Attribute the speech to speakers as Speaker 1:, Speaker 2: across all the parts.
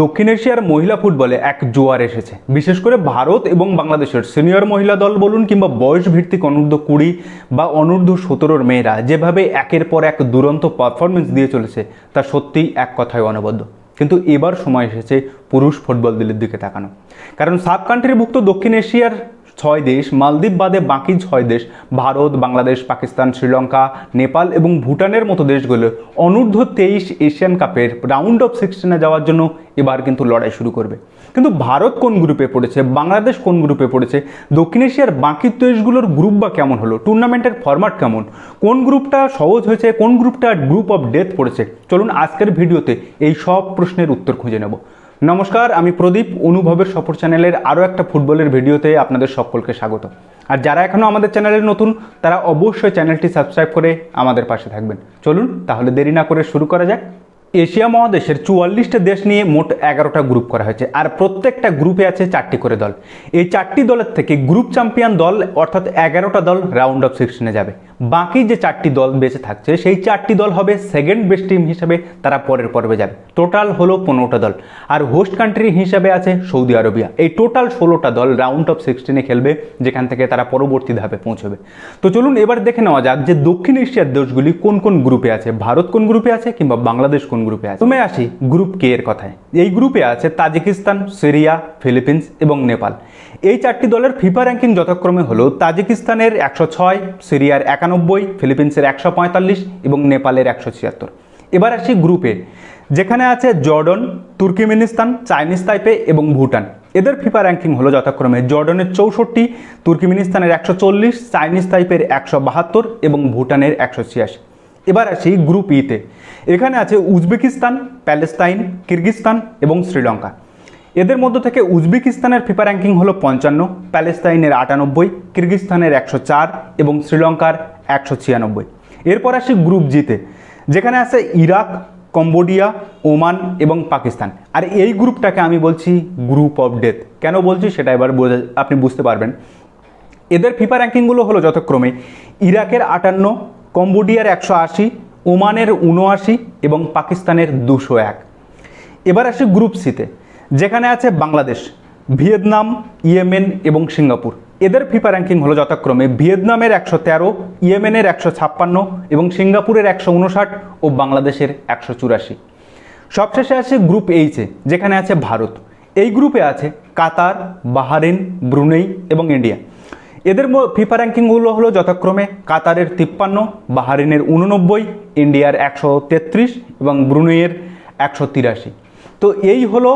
Speaker 1: দক্ষিণ এশিয়ার মহিলা ফুটবলে এক জোয়ার এসেছে। বিশেষ করে ভারত এবং বাংলাদেশের সিনিয়র মহিলা দল বলুন কিংবা বয়স ভিত্তিক অনূর্ধ্ব কুড়ি বা অনূর্ধ্ব সতেরোর মেয়েরা যেভাবে একের পর এক দুরন্ত পারফরমেন্স দিয়ে চলেছে, তা সত্যিই এক কথায় অনবদ্য। কিন্তু এবার সময় এসেছে পুরুষ ফুটবল দলের দিকে তাকানো। কারণ সাব কান্ট্রিভুক্ত দক্ষিণ এশিয়ার ছয় দেশ, মালদ্বীপ বাদে বাকি ছয় দেশ, ভারত, বাংলাদেশ, পাকিস্তান, শ্রীলঙ্কা, নেপাল এবং ভুটানের মতো দেশগুলো অনূর্ধ্ব তেইশ এশিয়ান কাপের রাউন্ড অফ সিক্সটিনে যাওয়ার জন্য এবার কিন্তু লড়াই শুরু করবে। কিন্তু ভারত কোন গ্রুপে পড়েছে? বাংলাদেশ কোন গ্রুপে পড়েছে? দক্ষিণ এশিয়ার বাকি দেশগুলোর গ্রুপ বা কেমন হলো? টুর্নামেন্টের ফরম্যাট কেমন? কোন গ্রুপটা সহজ হয়েছে? কোন গ্রুপটা গ্রুপ অফ ডেথ পড়েছে? চলুন আজকের ভিডিওতে এই সব প্রশ্নের উত্তর খুঁজে নেব। নমস্কার, আমি প্রদীপ অনুভবের সফর চ্যানেলের আরও একটা ফুটবলের ভিডিওতে আপনাদের সকলকে স্বাগত। আর যারা এখনও আমাদের চ্যানেলের নতুন, তারা অবশ্যই চ্যানেলটি সাবস্ক্রাইব করে আমাদের পাশে থাকবেন। চলুন, তাহলে দেরি না করে শুরু করা যাক। এশিয়া মহাদেশের চুয়াল্লিশটা দেশ নিয়ে মোট এগারোটা গ্রুপ করা হয়েছে, আর প্রত্যেকটা গ্রুপে আছে চারটি করে দল। এই চারটি দলের থেকে গ্রুপ চ্যাম্পিয়ন দল, অর্থাৎ এগারোটা দল রাউন্ড অফ সিক্সটিনে যাবে। বাকি যে চারটি দল বেঁচে থাকছে, সেই চারটি দল হবে সেকেন্ড বেস্ট টিম হিসাবে তারা পরের পর্বে যাবে। টোটাল হলো পনেরোটা দল। আর হোস্ট কান্ট্রি হিসাবে আছে সৌদি আরবিয়া। এই টোটাল ষোলোটা দল রাউন্ড অফ সিক্সটিনে খেলবে, যেখান থেকে তারা পরবর্তী ধাপে পৌঁছবে। তো চলুন এবার দেখে নেওয়া যাক যে দক্ষিণ এশিয়ার দেশগুলি কোন কোন গ্রুপে আছে। ভারত কোন গ্রুপে আছে কিংবা বাংলাদেশ কোন গ্রুপে আছে? তুমি আসি গ্রুপ কে এর কথায়। এই গ্রুপে আছে তাজিকিস্তান, সিরিয়া, ফিলিপিন্স এবং নেপাল। এই চারটি দলের ফিফা র্যাঙ্কিং যথাক্রমে হলো তাজিকিস্তানের একশো ছয়, সিরিয়ার একানব্বই, ফিলিপিন্সের একশো পঁয়তাল্লিশ এবং নেপালের একশো ছিয়াত্তর। এবার আসি গ্রুপে, যেখানে আছে জর্ডন, তুর্কিমেনিস্তান, চাইনিজ তাইপে এবং ভুটান। এদের ফিফা র্যাঙ্কিং হলো যথাক্রমে জর্ডনের চৌষট্টি, তুর্কিমেনিস্তানের একশো চল্লিশ, চাইনিজ তাইপের একশো বাহাত্তর এবং ভুটানের একশো ছিয়াশি। এবার আসি গ্রুপ ইতে, এখানে আছে উজবেকিস্তান, প্যালেস্তাইন, কিরগিস্তান এবং শ্রীলঙ্কা। এদের মধ্য থেকে উজবেকিস্তানের ফিফা র্যাঙ্কিং হলো পঞ্চান্ন, প্যালেস্তাইনের আটানব্বই কিরগিস্তানের একশো চার এবং শ্রীলঙ্কার একশো ছিয়ানব্বই। এরপর আসি গ্রুপ জিতে, যেখানে আছে ইরাক, কম্বোডিয়া, ওমান এবং পাকিস্তান। আর এই গ্রুপটাকে আমি বলছি গ্রুপ অফ ডেথ। কেন বলছি সেটা এবার আপনি বুঝতে পারবেন। এদের ফিফা র্যাঙ্কিংগুলো হলো যথাক্রমে ইরাকের আটান্ন, কম্বোডিয়ার একশো আশি, ওমানের উনআশি এবং পাকিস্তানের দুশো এক। এবার আসি গ্রুপ সিতে। যেখানে আছে বাংলাদেশ, ভিয়েতনাম, ইয়েমেন এবং সিঙ্গাপুর। এদের ফিফা র্যাঙ্কিং হলো যথাক্রমে ভিয়েতনামের একশো তেরো, ইয়েমেনের একশো ছাপ্পান্ন এবং সিঙ্গাপুরের একশো উনষাট ও বাংলাদেশের একশো চুরাশি। সবশেষে আছে গ্রুপ এইচে যেখানে আছে ভারত। এই গ্রুপে আছে কাতার বাহারিন ব্রুনেই এবং ইন্ডিয়া। এদের ফিফা র্যাঙ্কিংগুলো হলো যথাক্রমে কাতারের তিপ্পান্ন বাহারিনের উননব্বই ইন্ডিয়ার একশো তেত্রিশ এবং ব্রুনেইয়ের একশো তিরাশি। তো এই হলো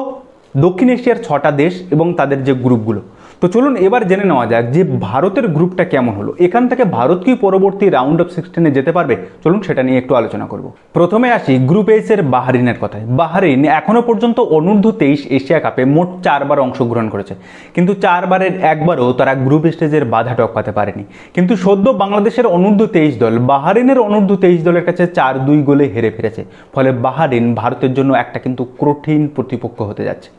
Speaker 1: দক্ষিণ এশিয়ার ছটা দেশ এবং তাদের যে গ্রুপগুলো। তো চলুন এবার জেনে নেওয়া যাক যে ভারতের গ্রুপটা কেমন হলো। এখান থেকে ভারত কি পরবর্তী রাউন্ড অফ সিক্সটিনে যেতে পারবে? চলুন সেটা নিয়ে একটু আলোচনা করব। প্রথমে আসি গ্রুপ এইচ এর বাহারিনের কথায়। বাহারিন এখনও পর্যন্ত অনূর্ধ্ব তেইশ এশিয়া কাপে মোট চারবার অংশগ্রহণ করেছে। কিন্তু চারবারের একবারও তারা গ্রুপ স্টেজের বাধা টপকাতে পারেনি। কিন্তু সদ্য বাংলাদেশের অনূর্ধ্ব তেইশ দল, বাহারিনের অনূর্ধ্ব তেইশ দলের কাছে চার দুই গোলে হেরে ফিরেছে। ফলে বাহারিন ভারতের জন্য একটা কিন্তু কঠিন প্রতিপক্ষ হতে যাচ্ছে।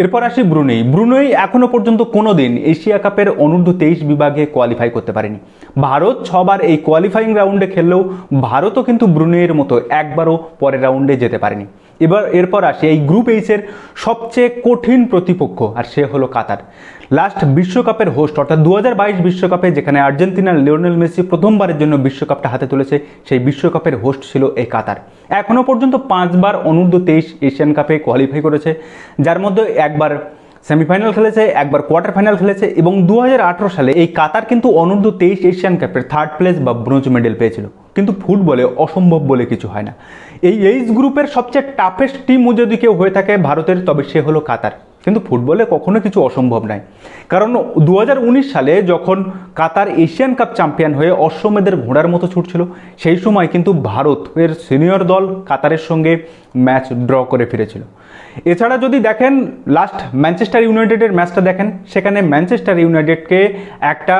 Speaker 1: এরপর আসি ব্রুনেই। ব্রুনেই এখনও পর্যন্ত কোনো দিন এশিয়া কাপের অনূর্ধ্ব তেইশ বিভাগে কোয়ালিফাই করতে পারেনি। ভারত ছবার এই কোয়ালিফাইং রাউন্ডে খেললেও ভারতও কিন্তু ব্রুনেইয়ের মতো একবারও পরের রাউন্ডে যেতে পারেনি। এবার, এরপর আসে, এই গ্রুপ এইচের সবচেয়ে কঠিন প্রতিপক্ষ, আর সে হলো কাতার। লাস্ট বিশ্বকাপের হোস্ট অর্থাৎ দু বিশ্বকাপে যেখানে আর্জেন্টিনার লিওনেল মেসি প্রথমবারের জন্য বিশ্বকাপটা হাতে তুলেছে, সেই বিশ্বকাপের হোস্ট ছিল এই কাতার। এখনও পর্যন্ত পাঁচবার অনূর্ধ্ব তেইশ এশিয়ান কাপে কোয়ালিফাই করেছে, যার মধ্যে একবার সেমিফাইনাল খেলেছে, একবার কোয়ার্টার ফাইনাল খেলেছে, এবং দু হাজার আঠারো সালে এই কাতার কিন্তু অনূর্ধ্ব তেইশ এশিয়ান কাপের থার্ড প্লেস বা ব্রোঞ্জ মেডেল পেয়েছিল। কিন্তু ফুটবলে অসম্ভব বলে কিছু হয় না। এই এইচ গ্রুপের সবচেয়ে টাফেস্ট টিমও যদি কেউ হয়ে থাকে ভারতের, তবে সে হলো কাতার। কিন্তু ফুটবলে কখনো কিছু অসম্ভব নয় কারণ দু হাজার উনিশ সালে যখন কাতার এশিয়ান কাপ চ্যাম্পিয়ন হয়ে অশ্বমেধের ঘোড়ার মতো ছুটছিল, সেই সময় কিন্তু ভারতের সিনিয়র দল কাতারের সঙ্গে ম্যাচ ড্র করে ফিরেছিল। এছাড়া যদি দেখেন লাস্ট ম্যানচেস্টার ইউনাইটেডের ম্যাচটা দেখেন, সেখানে ম্যানচেস্টার ইউনাইটেডকে একটা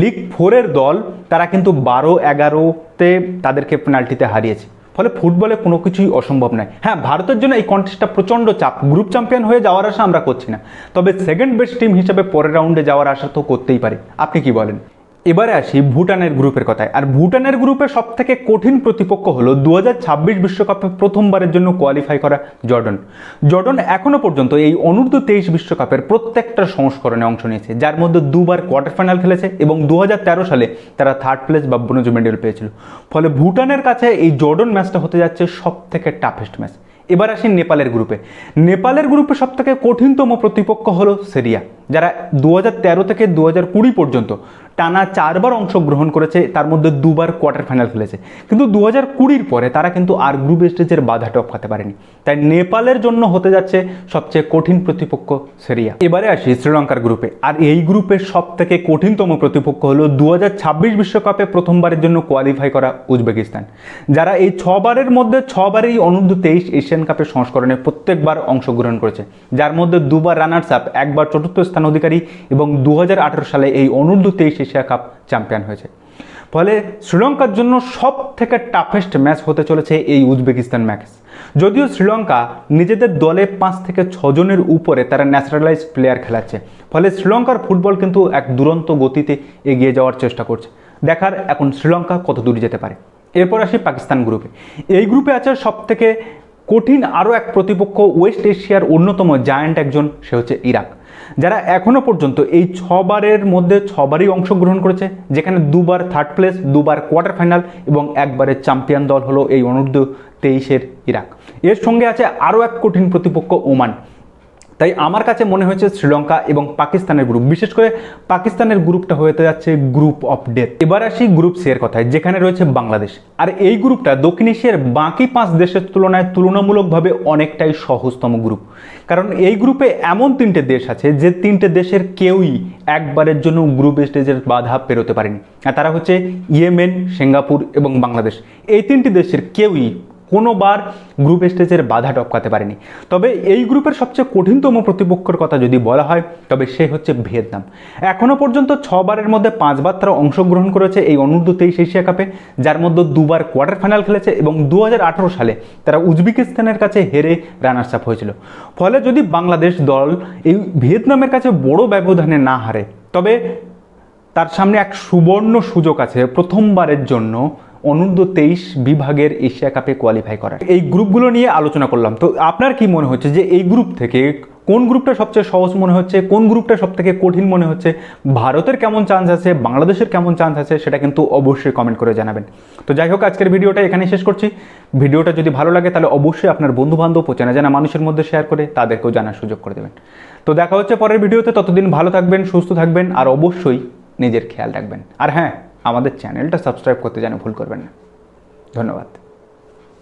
Speaker 1: লিগ ফোরের দল, তারা কিন্তু বারো এগারোতে তাদেরকে পেনাল্টিতে হারিয়েছে। ফলে ফুটবলে কোনো কিছুই অসম্ভব নয়। হ্যাঁ ভারতের জন্য এই কন্টেস্টটা প্রচণ্ড চাপ। গ্রুপ চ্যাম্পিয়ন হয়ে যাওয়ার আশা আমরা করছি না। তবে সেকেন্ড বেস্ট টিম হিসেবে পরের রাউন্ডে যাওয়ার আশা তো করতেই পারি। আপনি কি বলেন? এবারে আসি ভুটানের গ্রুপের কথায়। আর ভুটানের গ্রুপে সব থেকে কঠিন প্রতিপক্ষ হলো দু বিশ্বকাপে প্রথমবারের জন্য কোয়ালিফাই করা জর্ডন। জর্ডন এখনও পর্যন্ত এই অনূর্ধ্ব তেইশ বিশ্বকাপের প্রত্যেকটা সংস্করণে অংশ নিয়েছে, যার মধ্যে দুবার কোয়ার্টার ফাইনাল খেলেছে এবং দু হাজার তেরো সালে তারা থার্ড প্লেস বা ব্রোঞ্জ মেডেল পেয়েছিল। ফলে ভুটানের কাছে এই জর্ডন ম্যাচটা হতে যাচ্ছে সব থেকে টাফেস্ট ম্যাচ এবার আসি নেপালের গ্রুপে। নেপালের গ্রুপে সব থেকে কঠিনতম প্রতিপক্ষ হলো সেরিয়া, যারা দু হাজার তেরো থেকে দু হাজার কুড়ি পর্যন্ত টানা চারবার অংশগ্রহণ করেছে, তার মধ্যে দুবার কোয়ার্টার ফাইনাল খেলেছে। কিন্তু দু হাজার কুড়ির পরে তারা কিন্তু আর গ্রুপ স্টেজের বাধা টপকাতে পারেনি। তাই নেপালের জন্য হতে যাচ্ছে সবচেয়ে কঠিন প্রতিপক্ষ সেরিয়া। এবারে আসি শ্রীলঙ্কার গ্রুপে আর এই গ্রুপের সব থেকে কঠিনতম প্রতিপক্ষ হলো দু বিশ্বকাপে প্রথমবারের জন্য কোয়ালিফাই করা উজবেকিস্তান। যারা এই ছবারের মধ্যে ছবারই অনূর্ধ্ব তেইশ এশিয়ান কাপের সংস্করণে প্রত্যেকবার অংশগ্রহণ করেছে। যার মধ্যে দুবার রানার্স আপ একবার চতুর্থ স্থান অধিকারী এবং দু হাজার আঠারো সালে এই অনূর্ধ্ব তেইশ এশিয়া কাপ চ্যাম্পিয়ন হয়েছে। ফলে শ্রীলঙ্কার জন্য সব থেকে টাফেস্ট ম্যাচ হতে চলেছে এই উজবেকিস্তান ম্যাচ যদিও শ্রীলঙ্কা নিজেদের দলে পাঁচ থেকে ছজনের উপরে তারা ন্যাচারালাইজ প্লেয়ার খেলাচ্ছে, ফলে শ্রীলঙ্কার ফুটবল কিন্তু এক দুরন্ত গতিতে এগিয়ে যাওয়ার চেষ্টা করছে। দেখার এখন শ্রীলঙ্কা কত দূর যেতে পারে। এরপর আসি পাকিস্তান গ্রুপে এই গ্রুপে আছে সব থেকে কঠিন আরও এক প্রতিপক্ষ ওয়েস্ট এশিয়ার অন্যতম জায়ান্ট একজন, সে হচ্ছে ইরাক। যারা এখনও পর্যন্ত এই ছবারের মধ্যে ছবারই অংশগ্রহণ করেছে, যেখানে দুবার থার্ড প্লেস দুবার কোয়ার্টার ফাইনাল এবং একবারের চ্যাম্পিয়ন দল হলো এই অনূর্ধ্ব তেইশের ইরাক। এর সঙ্গে আছে আরও এক কঠিন প্রতিপক্ষ ওমান। তাই আমার কাছে মনে হয়েছে শ্রীলঙ্কা এবং পাকিস্তানের গ্রুপ বিশেষ করে পাকিস্তানের গ্রুপটা হতে যাচ্ছে গ্রুপ অফ ডেথ এবার আসি গ্রুপ সি এর কথায়, যেখানে রয়েছে বাংলাদেশ। আর এই গ্রুপটা দক্ষিণ এশিয়ার বাকি পাঁচ দেশের তুলনায় তুলনামূলকভাবে অনেকটাই সহজতম গ্রুপ কারণ এই গ্রুপে এমন তিনটে দেশ আছে যে তিনটে দেশের কেউই একবারের জন্য গ্রুপ স্টেজের বাধা পেরোতে পারেনি। আর তারা হচ্ছে ইয়েমেন, সিঙ্গাপুর এবং বাংলাদেশ। এই তিনটি দেশের কেউই কোনোবার গ্রুপ স্টেজের বাধা টপকাতে পারেনি। তবে এই গ্রুপের সবচেয়ে কঠিনতম প্রতিপক্ষের কথা যদি বলা হয়, তবে সে হচ্ছে ভিয়েতনাম। এখনও পর্যন্ত ছবারের মধ্যে পাঁচবার তারা অংশগ্রহণ করেছে এই অনূর্ধ্ব তেইশ এশিয়া কাপে, যার মধ্যে দুবার কোয়ার্টার ফাইনাল খেলেছে এবং দু হাজার আঠারো সালে তারা উজবেকিস্তানের কাছে হেরে রানার্স আপ হয়েছিল। ফলে যদি বাংলাদেশ দল এই ভিয়েতনামের কাছে বড় ব্যবধানে না হারে, তবে তার সামনে এক সুবর্ণ সুযোগ আছে প্রথমবারের জন্য অনূর্ধ্ব তেইশ বিভাগের এশিয়া কাপে কোয়ালিফাই করা এই গ্রুপগুলো নিয়ে আলোচনা করলাম। তো আপনার কি মনে হচ্ছে যে এই গ্রুপ থেকে কোন গ্রুপটা সবচেয়ে সহজ মনে হচ্ছে, কোন গ্রুপটা সব থেকে কঠিন মনে হচ্ছে, ভারতের কেমন চান্স আছে, বাংলাদেশের কেমন চান্স আছে সেটা কিন্তু অবশ্যই কমেন্ট করে জানাবেন। তো যাই হোক, আজকের ভিডিওটা এখানে শেষ করছি। ভিডিওটা যদি ভালো লাগে তাহলে অবশ্যই আপনার বন্ধু বান্ধব ও চেনা জানা মানুষের মধ্যে শেয়ার করে তাদেরকেও জানার সুযোগ করে দেবেন। তো দেখা হচ্ছে পরের ভিডিওতে। ততদিন ভালো থাকবেন, সুস্থ থাকবেন, আর অবশ্যই নিজের খেয়াল রাখবেন। আর হ্যাঁ আমাদের চ্যানেলটা সাবস্ক্রাইব করতে যেন ভুল করবেন না। ধন্যবাদ।